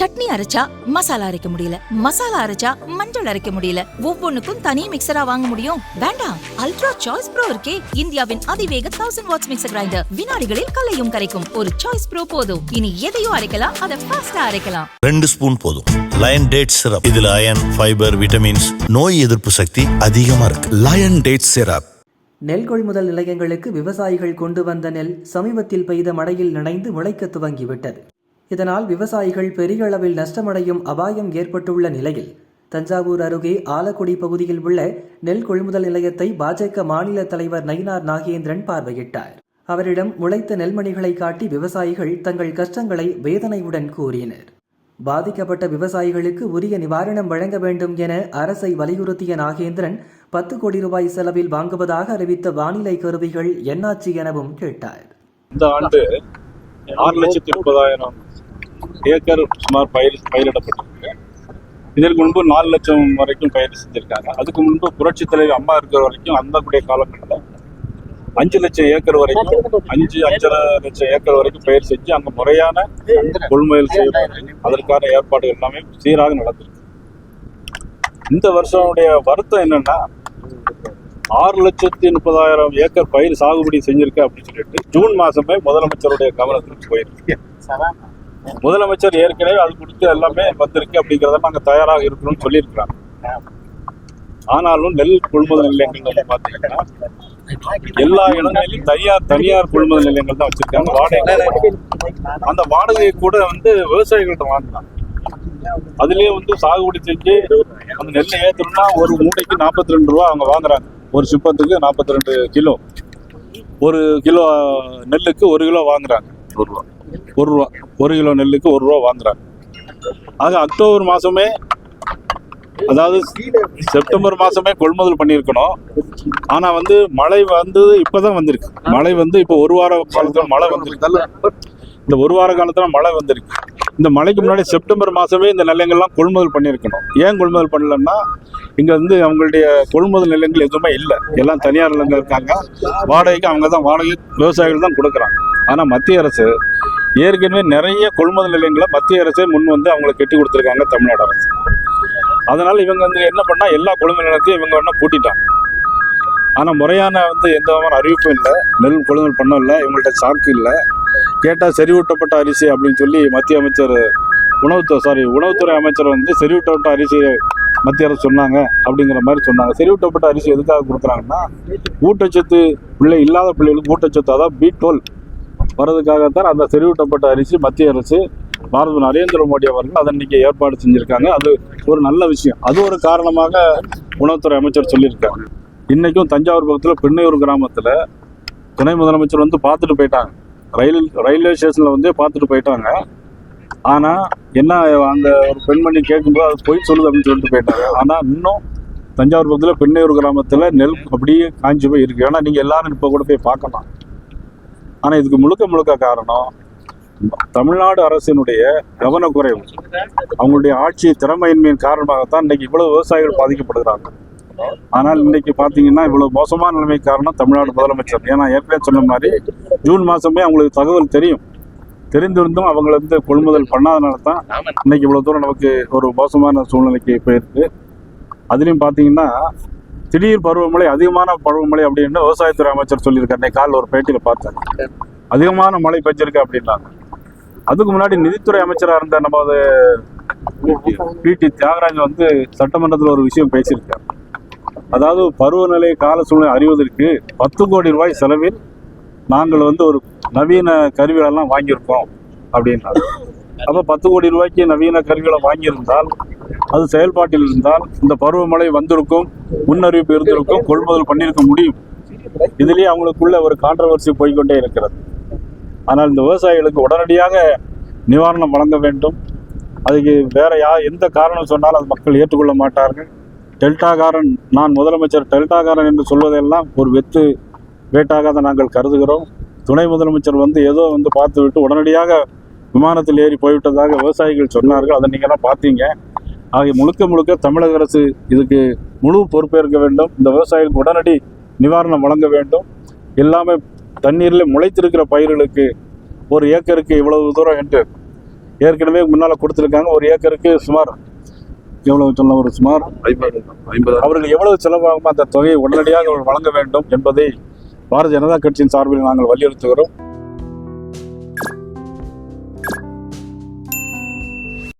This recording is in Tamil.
சட்னி அரைச்சா மசாலா அரைக்க முடியல. மசாலா அரைச்சா மஞ்சள் அரைக்க முடியல. ஒவ்வொன்னுக்கும் தனி மிக்சரா வாங்க முடியும். வேண்டாம். அல்ட்ரா சாய்ஸ் ப்ரோ இருக்கே. இந்தியாவின் அதிவேக தௌசண்ட் வாட்ஸ் மிக்சர் கிரைண்டர் வினாடிகளில் கலையும் கரைக்கும். ஒரு சாய்ஸ் ப்ரோ போதும். இனி எதையும் அரைக்கலாம். அதை ஃபாஸ்டா அரைக்கலாம். ரெண்டு ஸ்பூன் போதும். லயன் டேட் சிரப் இதுல அயன் ஃபைபர் விட்டமின்ஸ் நோய் எதிர்ப்பு சக்தி அதிகமா இருக்கு. லயன் டேட் சிரப் நெல் கொள்முதல் நிலையங்களுக்கு விவசாயிகள் கொண்டு வந்த நெல் சமீபத்தில் பெய்த மழையில் நனைந்து முளைக்க துவங்கிவிட்டது. இதனால் விவசாயிகள் பெரிய அளவில் நஷ்டமடையும் அபாயம் ஏற்பட்டுள்ள நிலையில் தஞ்சாவூர் அருகே ஆலக்குடி பகுதியில் உள்ள நெல் கொள்முதல் நிலையத்தை பாஜக மாநில தலைவர் நயினார் நாகேந்திரன் பார்வையிட்டார். அவரிடம் முளைத்த நெல்மணிகளை காட்டி விவசாயிகள் தங்கள் கஷ்டங்களை வேதனையுடன் கூறினர். பாதிக்கப்பட்ட விவசாயிகளுக்கு உரிய நிவாரணம் வழங்க வேண்டும் என அரசை வலியுறுத்திய நாகேந்திரன் பத்து கோடி ரூபாய் செலவில் வாங்குவதாக அறிவித்த வானிலை கருவிகள் என்னாச்சு எனவும் கேட்டார். இந்த ஆண்டு ஆறு லட்சத்தி முப்பதாயிரம் ஏக்கர் சுமார் பயிர் பயிரிடப்பட்டிருக்கு. இதற்கு முன்பு நாலு லட்சம் வரைக்கும் பயிர் செஞ்சிருக்காங்க. அதுக்கு முன்பு புரட்சி தலைவர் அம்மா இருக்கிற வரைக்கும் அந்த கூடிய காலகட்டத்தில் அஞ்சு லட்சம் ஏக்கர் வரைக்கும் அஞ்சு அஞ்சரை லட்சம் ஏக்கர் வரைக்கும் பயிர் செஞ்சு அங்க முறையான கொள்முதல் செய்யப்பட்டு அதற்கான ஏற்பாடுகள் எல்லாமே சீராக நடந்திருக்கு. இந்த வருஷமுடைய வருத்தம் என்னன்னா ஆறு லட்சத்தி முப்பதாயிரம் ஏக்கர் பயிர் சாகுபடி செஞ்சிருக்கு அப்படின்னு சொல்லிட்டு ஜூன் மாசமே முதலமைச்சருடைய கவனத்துக்கு போயிருக்கு. முதலமைச்சர் ஏற்கனவே அது கொடுத்து எல்லாமே வந்திருக்கு அப்படிங்கிறத நாங்க தயாராக இருக்கணும்னு சொல்லியிருக்கிறாங்க. ஆனாலும் நெல் கொள்முதல் நிலையங்கள் வந்து பாத்தீங்கன்னா எல்லா இடங்களிலும் தனியார் தனியார் கொள்முதல் நிலையங்கள் தான் வச்சிருக்காங்க. வாடகை அந்த வாடகையை கூட வந்து விவசாயிகள்ட்ட வாங்கினாங்க. அதுலயே வந்து சாகுபடி செஞ்சு அந்த நெல்லை ஏத்தணும்னா ஒரு மூட்டைக்கு நாற்பத்தி ரெண்டு ரூபா அவங்க வாங்குறாங்க. ஒரு சிப்பத்துக்கு நாற்பத்தி ரெண்டு கிலோ. ஒரு கிலோ நெல்லுக்கு ஒரு கிலோ வாங்குறாங்க. ஒரு ரூபா. ஒரு ரூபா. ஒரு கிலோ நெல்லுக்கு ஒரு ரூபா வாங்குறாங்க. ஆக அக்டோபர் மாசமே அதாவது செப்டம்பர் மாசமே கொள்முதல் பண்ணியிருக்கணும். ஆனா வந்து மழை வந்து இப்பதான் வந்திருக்கு. மழை வந்து இப்போ ஒரு வார காலத்துல மழை வந்திருக்கு. இந்த ஒரு வார காலத்துல மழை வந்திருக்கு. இந்த மழைக்கு முன்னாடி செப்டம்பர் மாசமே இந்த நிலையங்கள்லாம் கொள்முதல் பண்ணியிருக்கணும். ஏன் கொள்முதல் பண்ணலன்னா இங்க வந்து அவங்களுடைய கொள்முதல் நிலையங்கள் எதுவுமே இல்லை. எல்லாம் தனியார் நிலங்கள் இருக்காங்க. வாடகைக்கு அவங்க தான் வாடகை விவசாயிகள் தான் கொடுக்குறாங்க. ஆனால் மத்திய அரசு ஏற்கனவே நிறைய கொள்முதல் நிலையங்களை மத்திய அரசே முன் வந்து அவங்களுக்கு கட்டி கொடுத்துருக்காங்க தமிழ்நாடு அரசு. அதனால் இவங்க வந்து என்ன பண்ணால் எல்லா கொள்முதல் நிலையத்தையும் இவங்க வேணால் பூட்டிட்டாங்க. ஆனால் முறையான வந்து எந்த விதமான அறிவிப்பும் இல்லை நெல் கொள்முதல் பண்ண இல்லை இவங்கள்ட்ட சாக்கு இல்லை. கேட்டால் செறிவூட்டப்பட்ட அரிசி அப்படின்னு சொல்லி மத்திய அமைச்சர் உணவுத்துறை சாரி உணவுத்துறை அமைச்சர் வந்து செறிவூட்டப்பட்ட அரிசி மத்திய அரசு சொன்னாங்க அப்படிங்கிற மாதிரி சொன்னாங்க. செறிவூட்டப்பட்ட அரிசி எதுக்காக கொடுக்குறாங்கன்னா ஊட்டச்சத்து பிள்ளை இல்லாத பிள்ளைகளுக்கு ஊட்டச்சத்து அதாவது பி டுவெல் வர்றதுக்காகத்தான் அந்த செறிவூட்டப்பட்ட அரிசி மத்திய அரசு பாரத நரேந்திர மோடி அவர்கள் அதை இன்னைக்கு ஏற்பாடு செஞ்சிருக்காங்க. அது ஒரு நல்ல விஷயம். அது ஒரு காரணமாக உணவுத்துறை அமைச்சர் சொல்லியிருக்காங்க இன்றைக்கும் தஞ்சாவூர் பக்கத்தில் பெண்ணையூர் கிராமத்தில் துணை முதலமைச்சர் வந்து பார்த்துட்டு போயிட்டாங்க. ரயில் ரயில்வே ஸ்டேஷனில் வந்து பார்த்துட்டு போயிட்டாங்க. ஆனால் என்ன அந்த ஒரு பெண்மணி கேட்கும்போது அது பொய் சொல்லுது அப்படின்னு சொல்லிட்டு போயிட்டாங்க ஆனால் இன்னும் தஞ்சாவூர் பக்கத்தில் பெண்ணையூர் கிராமத்தில் நெல் அப்படியே காஞ்சி போய் இருக்கு. ஏன்னா நீங்கள் எல்லாரும் இப்போ கூட போய் பார்க்கலாம். ஆனால் இதுக்கு முழுக்க முழுக்க காரணம் தமிழ்நாடு அரசினுடைய கவனக்குறைவு. அவங்களுடைய ஆட்சி திறமையின்மையின் காரணமாகத்தான் இன்னைக்கு இவ்வளவு விவசாயிகள் பாதிக்கப்படுகிறாங்க ஆனால் இன்னைக்கு பார்த்தீங்கன்னா இவ்வளவு மோசமான நிலைமை காரணம் தமிழ்நாடு முதலமைச்சர். ஏன்னா ஏற்கனவே சொன்ன மாதிரி ஜூன் மாசமே அவங்களுக்கு தகவல் தெரியும். தெரிந்திருந்தும் அவங்க வந்து கொள்முதல் பண்ணாதனால தான் இன்னைக்கு இவ்வளவு தூரம் நமக்கு ஒரு மோசமான சூழ்நிலைக்கு போயிருக்கு. அதுலயும் பார்த்தீங்கன்னா திடீர் பருவமழை அதிகமான பருவமழை அப்படின்னு விவசாயத்துறை அமைச்சர் சொல்லியிருக்காரு. இன்னைக்கு காலைல ஒரு பேட்டியில பார்த்தேன். அதிகமான மழை பெஞ்சிருக்கு அப்படின்னாங்க. அதுக்கு முன்னாடி நிதித்துறை அமைச்சராக இருந்த நமது பிடி தியாகராஜன் வந்து சட்டமன்றத்தில் ஒரு விஷயம் பேசியிருக்காரு. அதாவது பருவநிலை கால சூழ்நிலை அறிவதற்கு பத்து கோடி ரூபாய் செலவில் நாங்கள் வந்து ஒரு நவீன கருவிகளெல்லாம் வாங்கியிருக்கோம் அப்படின்னாரு. அப்போ பத்து கோடி ரூபாய்க்கு நவீன கருவிகளை வாங்கியிருந்தால் அது செயல்பாட்டில் இருந்தால் இந்த பருவமழை வந்திருக்கும் முன்னறிவிப்பு இருந்திருக்கும் கொள்முதல் பண்ணியிருக்க முடியும். இதுலேயே அவங்களுக்குள்ள ஒரு கான்ட்ரவர்சி போய்க்கொண்டே இருக்கிறது. ஆனால் இந்த விவசாயிகளுக்கு உடனடியாக நிவாரணம் வழங்க வேண்டும். அதுக்கு வேற யா எந்த காரணம் சொன்னாலும் அது மக்கள் ஏற்றுக்கொள்ள மாட்டார்கள். டெல்டாகாரன் நான் முதலமைச்சர் டெல்டாகாரன் என்று சொல்வதெல்லாம் ஒரு வெத்து வேட்டாக தான் நாங்கள் கருதுகிறோம். துணை முதலமைச்சர் வந்து ஏதோ வந்து பார்த்துவிட்டு உடனடியாக விமானத்தில் ஏறி போய்விட்டதாக விவசாயிகள் சொன்னார்கள். அதை நீங்களாம் பார்த்தீங்க. ஆகிய முழுக்க முழுக்க தமிழக அரசு இதுக்கு முழு பொறுப்பேற்க வேண்டும். இந்த விவசாயிகளுக்கு உடனடி நிவாரணம் வழங்க வேண்டும். எல்லாமே தண்ணீரில் முளைத்திருக்கிற பயிர்களுக்கு ஒரு ஏக்கருக்கு இவ்வளவு தூரம் என்று ஏற்கனவே முன்னால் கொடுத்துருக்காங்க. ஒரு ஏக்கருக்கு சுமார் எவ்வளவு சொல்ல ஒரு சுமார் ஐம்பது ஐம்பது. அவர்கள் எவ்வளவு செலவாகுமோ அந்த தொகையை உடனடியாக வழங்க வேண்டும் என்பதை பாரதிய ஜனதா கட்சியின் சார்பில் நாங்கள் வலியுறுத்துகிறோம்.